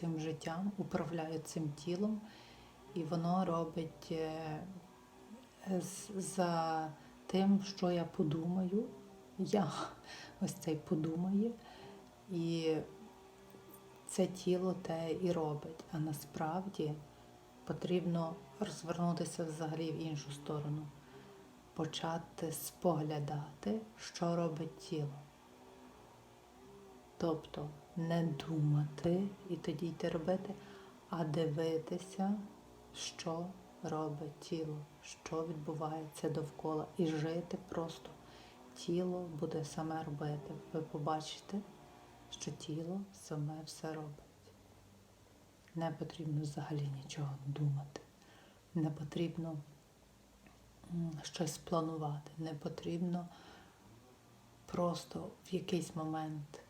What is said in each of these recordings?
цим життям, управляю цим тілом, і воно робить е, за тим, що я подумаю. Я ось цей подумає, і це тіло те і робить. А насправді потрібно розвернутися взагалі в іншу сторону, почати споглядати, що робить тіло. Тобто не думати і тоді йти робити, а дивитися, що робить тіло, що відбувається довкола, і жити просто. Тіло буде саме робити. Ви побачите, що тіло саме все робить. Не потрібно взагалі нічого думати. Не потрібно щось планувати. Не потрібно просто в якийсь момент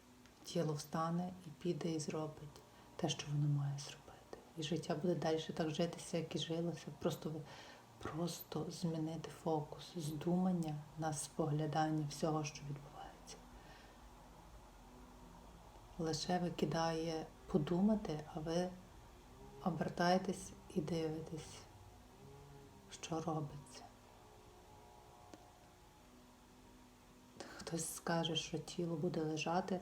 тіло встане і піде і зробить те, що воно має зробити. І життя буде далі так житися, як і жилося. Просто просто змінити фокус з думання на споглядання всього, що відбувається. Лише викидає подумати, а ви обертаєтесь і дивитесь, що робиться. Хтось скаже, що тіло буде лежати,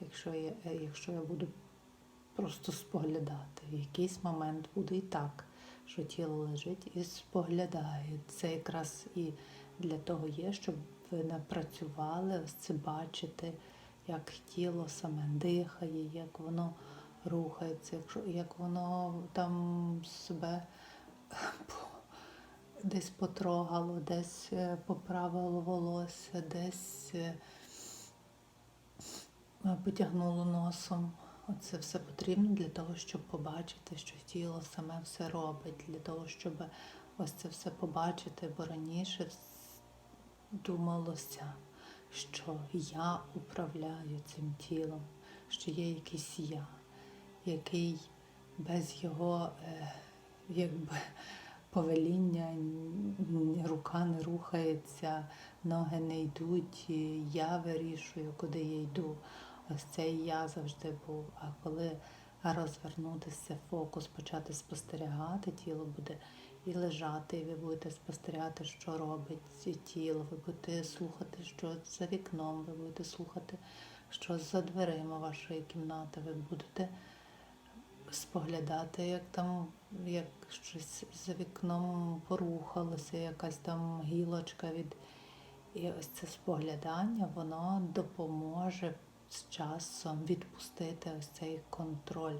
якщо я, е, якщо я буду просто споглядати. В якийсь момент буде і так, що тіло лежить і споглядає. Це якраз і для того є, щоб ви напрацювали ось це бачити, як тіло саме дихає, як воно рухається, як воно там себе десь потрогало, десь е, поправило волосся, десь е, потягнуло носом. Оце все потрібно для того, щоб побачити, що тіло саме все робить, для того, щоб ось це все побачити, бо раніше думалося, що я управляю цим тілом, що є якийсь я, який без його е, якби повеління рука не рухається, ноги не йдуть, я вирішую, куди я йду. Ось цей я завжди був. А коли розвернутися, фокус, почати спостерігати, тіло буде і лежати, і ви будете спостерігати, що робить тіло, ви будете слухати, що за вікном, ви будете слухати, що за дверима вашої кімнати, ви будете споглядати, як там як щось за вікном порухалося, якась там гілочка від. І ось це споглядання, воно допоможе з часом відпустити ось цей контроль.